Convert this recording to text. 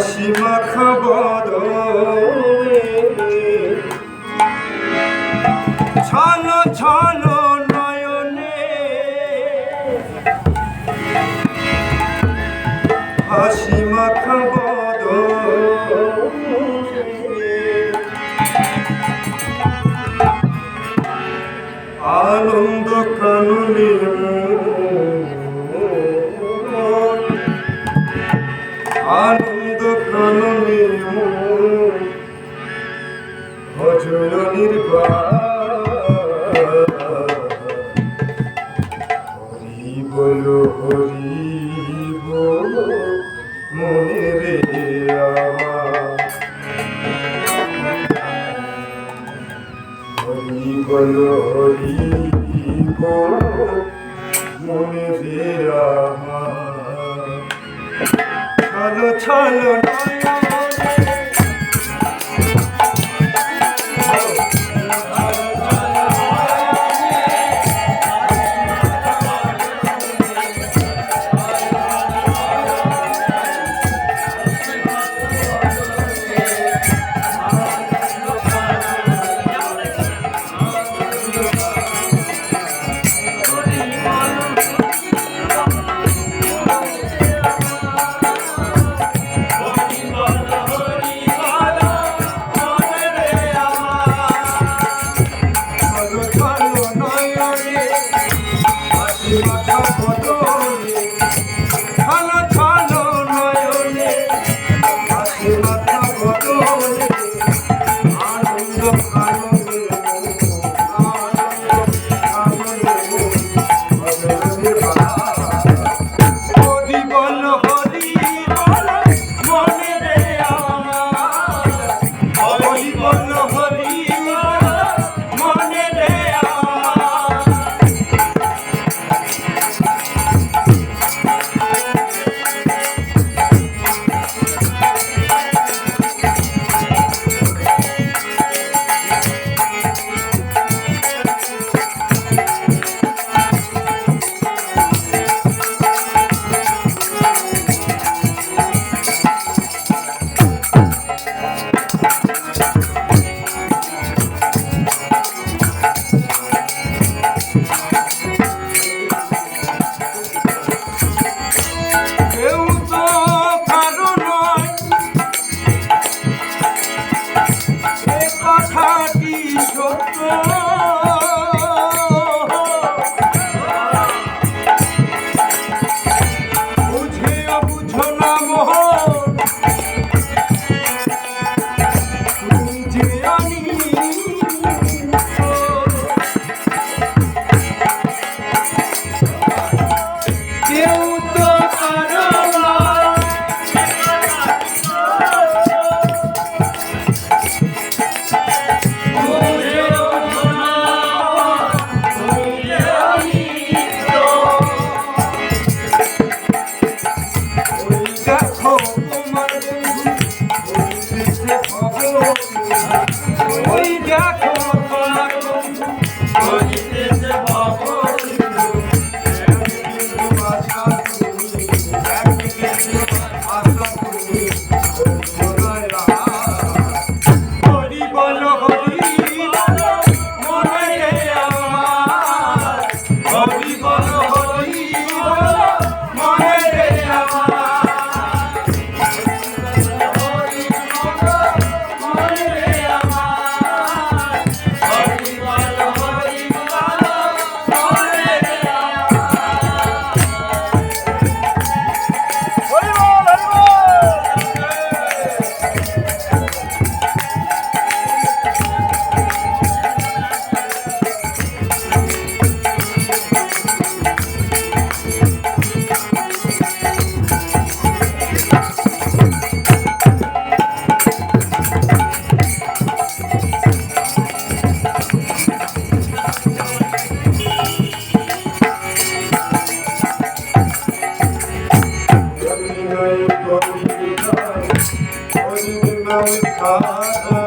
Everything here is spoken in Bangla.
হাসি মাখাব ছন ছন নয়নে। হাসি মাখাব আনন্দ কাননে আনন্দ বলো, হরি বলো, মনে রে হরি বলো হরি বলো, মনে রে আমার। চলো চলো নয়া। করো Hare